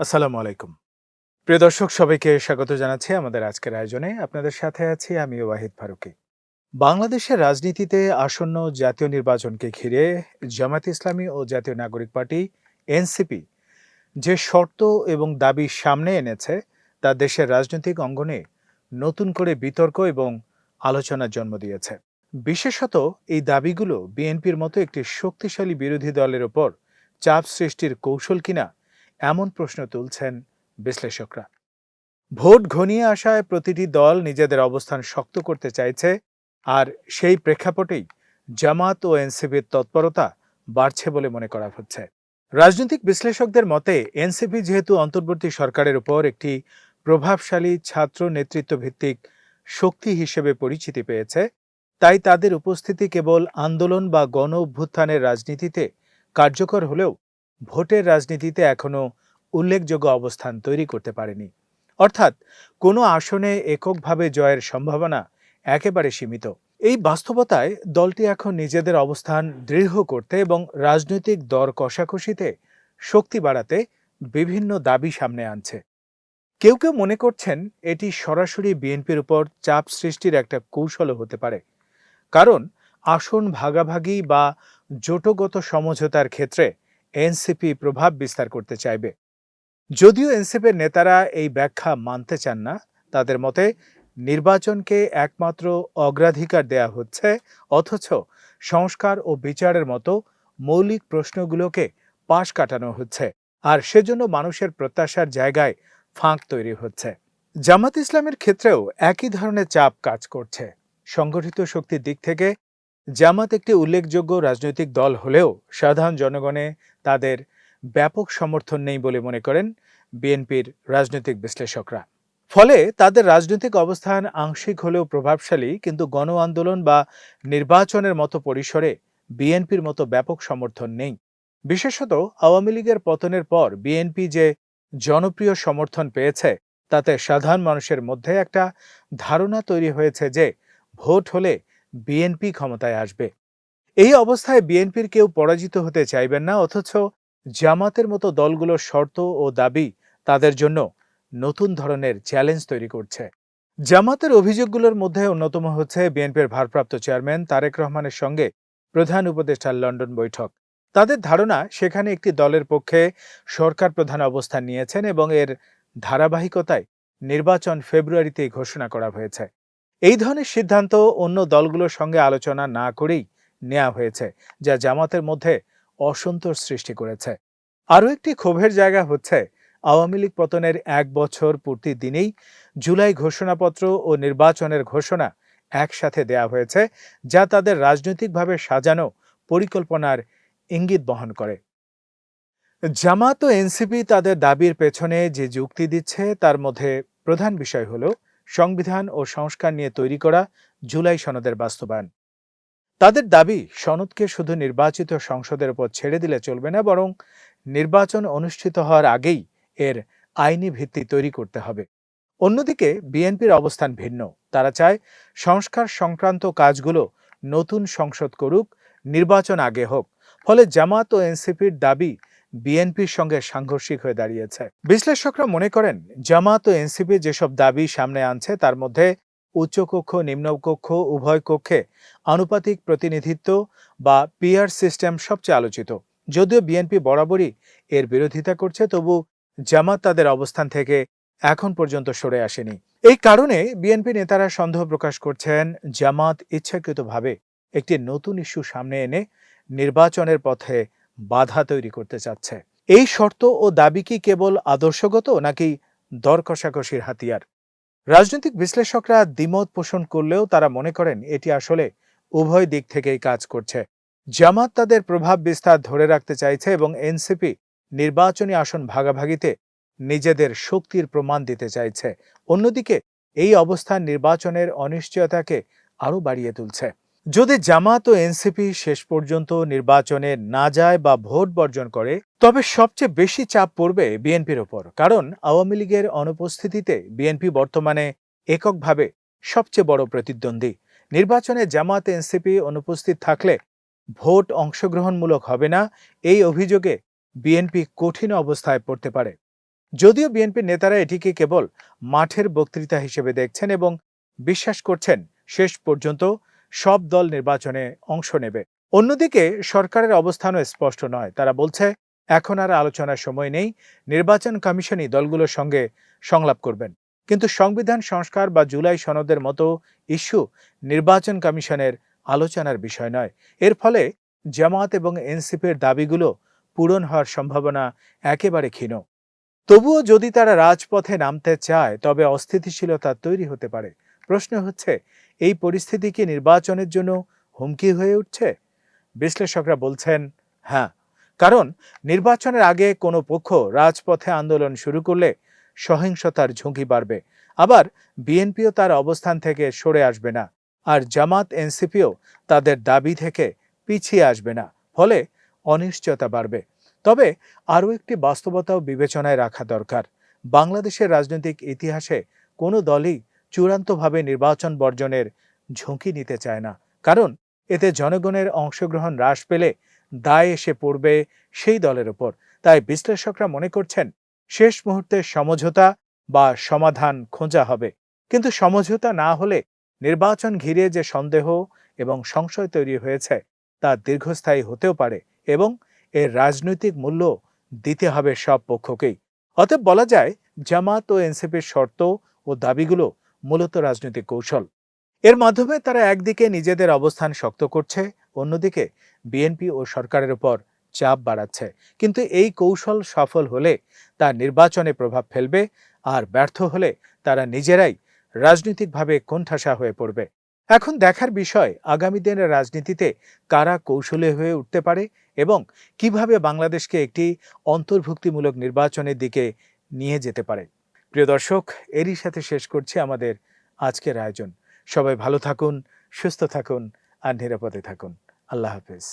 আসসালামু আলাইকুম। প্রিয় দর্শক, সবাইকে স্বাগত জানাচ্ছি আমাদের আজকের আয়োজনে। আপনাদের সাথে আছি আমি ওয়াহিদ ফারুকি। বাংলাদেশের রাজনীতিতে আসন্ন জাতীয় নির্বাচনকে ঘিরে জামাত ইসলামী ও জাতীয় নাগরিক পার্টি, এনসিপি, যে শর্ত এবং দাবি সামনে এনেছে, তা দেশের রাজনৈতিক অঙ্গনে নতুন করে বিতর্ক এবং আলোচনার জন্ম দিয়েছে। বিশেষত এই দাবিগুলো বিএনপির মতো একটি শক্তিশালী বিরোধী দলের ওপর চাপ সৃষ্টির কৌশল কিনা এমন প্রশ্ন তুলছেন বিশ্লেষকরা। ভোট ঘনিয়ে আসায় প্রতিটি দল নিজেদের অবস্থান শক্ত করতে চাইছে, আর সেই প্রেক্ষাপটেই জামাত ও এনসিপির তৎপরতা বাড়ছে বলে মনে করা হচ্ছে। রাজনৈতিক বিশ্লেষকদের মতে, এনসিপি যেহেতু অন্তর্বর্তী সরকারের উপর একটি প্রভাবশালী ছাত্র নেতৃত্ব ভিত্তিক শক্তি হিসেবে পরিচিতি পেয়েছে, তাই তাদের উপস্থিতি কেবল আন্দোলন বা গণ অভ্যুত্থানের রাজনীতিতে কার্যকর হলেও ভোটের রাজনীতিতে এখনও উল্লেখযোগ্য অবস্থান তৈরি করতে পারেনি। অর্থাৎ কোনো আসনে এককভাবে জয়ের সম্ভাবনা একেবারে সীমিত। এই বাস্তবতায় দলটি এখন নিজেদের অবস্থান দৃঢ় করতে এবং রাজনৈতিক দর কষাকষিতে শক্তি বাড়াতে বিভিন্ন দাবি সামনে আনছে। কেউ কেউ মনে করছেন এটি সরাসরি বিএনপির উপর চাপ সৃষ্টির একটা কৌশলও হতে পারে। কারণ আসন ভাগাভাগি বা জোটগত সমঝোতার ক্ষেত্রে এনসিপি প্রভাব বিস্তার করতে চাইবে। যদিও এনসিপির নেতারা এই ব্যাখ্যা মানতে চান না, তাদের মতে নির্বাচনকে একমাত্র অগ্রাধিকার দেয়া হচ্ছে, অথচ সংস্কার ও বিচারের মতো মৌলিক প্রশ্নগুলোকে পাশ কাটানো হচ্ছে, আর সেজন্য মানুষের প্রত্যাশার জায়গায় ফাঁক তৈরি হচ্ছে। জামাত ইসলামের ক্ষেত্রেও একই ধরনের চাপ কাজ করছে। সংগঠিত শক্তির দিক থেকে জামাত একটি উল্লেখযোগ্য রাজনৈতিক দল হলেও সাধারণ জনগণে তাদের ব্যাপক সমর্থন নেই বলে মনে করেন বিএনপির রাজনৈতিক বিশ্লেষকরা। ফলে তাদের রাজনৈতিক অবস্থান আংশিক হলেও প্রভাবশালী, কিন্তু গণ আন্দোলন বা নির্বাচনের মতো পরিসরে বিএনপির মতো ব্যাপক সমর্থন নেই। বিশেষত আওয়ামী লীগের পতনের পর বিএনপি যে জনপ্রিয় সমর্থন পেয়েছে, তাতে সাধারণ মানুষের মধ্যে একটা ধারণা তৈরি হয়েছে যে ভোট হলে বিএনপি ক্ষমতায় আসবে। এই অবস্থায় বিএনপির কেউ পরাজিত হতে চাইবেন না, অথচ জামাতের মতো দলগুলোর শর্ত ও দাবি তাদের জন্য নতুন ধরনের চ্যালেঞ্জ তৈরি করছে। জামাতের অভিযোগগুলোর মধ্যে অন্যতম হচ্ছে বিএনপির ভারপ্রাপ্ত চেয়ারম্যান তারেক রহমানের সঙ্গে প্রধান উপদেষ্টার লন্ডন বৈঠক। তাদের ধারণা, সেখানে একটি দলের পক্ষে সরকার প্রধান অবস্থান নিয়েছেন এবং এর ধারাবাহিকতায় নির্বাচন ফেব্রুয়ারিতেই ঘোষণা করা হয়েছে। এই ধরনের সিদ্ধান্ত অন্য দলগুলোর সঙ্গে আলোচনা না করেই নেওয়া হয়েছে, যা জামাতের মধ্যে অসন্তোষ সৃষ্টি করেছে। আরও একটি ক্ষোভের জায়গা হচ্ছে, আওয়ামী লীগ পতনের এক বছর পূর্তির দিনেই জুলাই ঘোষণাপত্র ও নির্বাচনের ঘোষণা একসাথে দেয়া হয়েছে, যা তাদের রাজনৈতিকভাবে সাজানো পরিকল্পনার ইঙ্গিত বহন করে। জামাত ও এনসিপি তাদের দাবির পেছনে যে যুক্তি দিচ্ছে, তার মধ্যে প্রধান বিষয় হল সংবিধান ও সংস্কার নিয়ে তৈরি করা জুলাই সনদের বাস্তবায়ন। তাদের দাবি, সনদকে শুধু নির্বাচিত সংসদের উপর ছেড়ে দিলে চলবে না, বরং নির্বাচন অনুষ্ঠিত হওয়ার আগেই এর আইনি ভিত্তি তৈরি করতে হবে। অন্যদিকে, বিএনপির অবস্থান ভিন্ন। তারা চায় সংস্কার সংক্রান্ত কাজগুলো নতুন সংসদ করুক, নির্বাচন আগে হোক। ফলে জামাত ও এনসিপির দাবি বিএনপির সঙ্গে সাংঘর্ষিক হয়ে দাঁড়িয়েছে। বিশ্লেষকরা মনে করেন, জামাত ও এনসিপি যেসব দাবি সামনে আনছে, তার মধ্যে উচ্চকক্ষ, নিম্নকক্ষ, উভয় কক্ষে আনুপাতিক প্রতিনিধিত্ব বা পিআর সিস্টেম সবচেয়ে আলোচিত। যদিও বিএনপি বরাবরই এর বিরোধিতা করছে, তবু জামাত তাদের অবস্থান থেকে এখন পর্যন্ত সরে আসেনি। এই কারণে বিএনপি নেতারা সন্দেহ প্রকাশ করছেন, জামাত ইচ্ছাকৃতভাবে একটি নতুন ইস্যু সামনে এনে নির্বাচনের পথে বাধা তৈরি করতে চাচ্ছে। এই শর্ত ও দাবি কি কেবল আদর্শগত নাকি দর কষাকষির হাতিয়ার? রাজনৈতিক বিশ্লেষকরা দ্বিমত পোষণ করলেও তারা মনে করেন এটি আসলে উভয় দিক থেকেই কাজ করছে। জামাত তাদের প্রভাব বিস্তার ধরে রাখতে চাইছে এবং এনসিপি নির্বাচনী আসন ভাগাভাগিতে নিজেদের শক্তির প্রমাণ দিতে চাইছে। অন্যদিকে এই অবস্থান নির্বাচনের অনিশ্চয়তাকে আরও বাড়িয়ে তুলছে। যদি জামাত ও এনসিপি শেষ পর্যন্ত নির্বাচনে না যায় বা ভোট বর্জন করে, তবে সবচেয়ে বেশি চাপ পড়বে বিএনপির ওপর। কারণ আওয়ামী লীগের অনুপস্থিতিতে বিএনপি বর্তমানে এককভাবে সবচেয়ে বড় প্রতিদ্বন্দ্বী। নির্বাচনে জামাত, এনসিপি অনুপস্থিত থাকলে ভোট অংশগ্রহণমূলক হবে না, এই অভিযোগে বিএনপি কঠিন অবস্থায় পড়তে পারে। যদিও বিএনপির নেতারা এটিকে কেবল মাঠের বক্তৃতা হিসেবে দেখছেন এবং বিশ্বাস করছেন, শেষ পর্যন্ত সব দল নির্বাচনে অংশ নেবে। অন্যদিকে সরকারের অবস্থানও স্পষ্ট নয়। তারা বলছে, এখন আর আলোচনার সময় নেই। নির্বাচন কমিশনই দলগুলোর সঙ্গে সংলাপ করবেন। কিন্তু সংবিধান সংস্কার বা জুলাই সনদের মতো ইস্যু নির্বাচন কমিশনের আলোচনার বিষয় নয়। এর ফলে জামাত এবং এনসিপির দাবিগুলো পূরণ হওয়ার সম্ভাবনা একেবারে ক্ষীণ। তবুও যদি তারা রাজপথে নামতে চায়, তবে অস্থিতিশীলতা তৈরি হতে পারে। প্রশ্ন হচ্ছে এই পরিস্থিতি কি নির্বাচনের জন্য হুমকি হয়ে উঠছে? বিশ্লেষকরা বলছেন হ্যাঁ কারণ নির্বাচনের আগে কোনো পক্ষ রাজপথে আন্দোলন শুরু করলে সহিংসতার ঝুঁকি বাড়বে। আবার বিএনপিও তার অবস্থান থেকে সরে আসবে না। আর জামাত, এনসিপিও তাদের দাবি থেকে পিছিয়ে আসবে না। ফলে অনিশ্চয়তা বাড়বে। তবে আরও একটি বাস্তবতাও বিবেচনায় রাখা দরকার। বাংলাদেশের রাজনৈতিক ইতিহাসে কোনো দলই চূড়ান্তভাবে নির্বাচন বর্জনের ঝুঁকি নিতে চায় না। কারণ, এতে জনগণের অংশগ্রহণ হ্রাস পেলে দায় এসে পড়বে সেই দলের ওপর। তাই বিশ্লেষকরা মনে করছেন, শেষ মুহূর্তে সমঝোতা বা সমাধান খোঁজা হবে। কিন্তু সমঝোতা না হলে নির্বাচন ঘিরে যে সন্দেহ এবং সংশয় তৈরি হয়েছে, তা দীর্ঘস্থায়ী হতেও পারে এবং এর রাজনৈতিক মূল্য দিতে হবে সব পক্ষকেই। অতএব বলা যায়, জামাত ও এনসিপির শর্ত ও দাবিগুলো মূলত রাজনৈতিক কৌশল। এর মাধ্যমে তারা একদিকে নিজেদের অবস্থান শক্ত করছে, অন্যদিকে বিএনপি ও সরকারের উপর চাপ বাড়াচ্ছে। কিন্তু এই কৌশল সফল হলে তা নির্বাচনে প্রভাব ফেলবে আর ব্যর্থ হলে তারা নিজেরাই রাজনৈতিকভাবে কোণঠাসা হয়ে পড়বে। এখন দেখার বিষয়, আগামী দিনের রাজনীতিতে কারা কৌশলে হয়ে উঠতে পারে এবং কীভাবে বাংলাদেশকে একটি অন্তর্ভুক্তিমূলক নির্বাচনের দিকে নিয়ে যেতে পারে? প্রিয় দর্শক, এরই সাথে শেষ করছি আমাদের আজকের আয়োজন। সবাই ভালো থাকুন, সুস্থ থাকুন আর নিরাপদে থাকুন। আল্লাহ হাফেজ।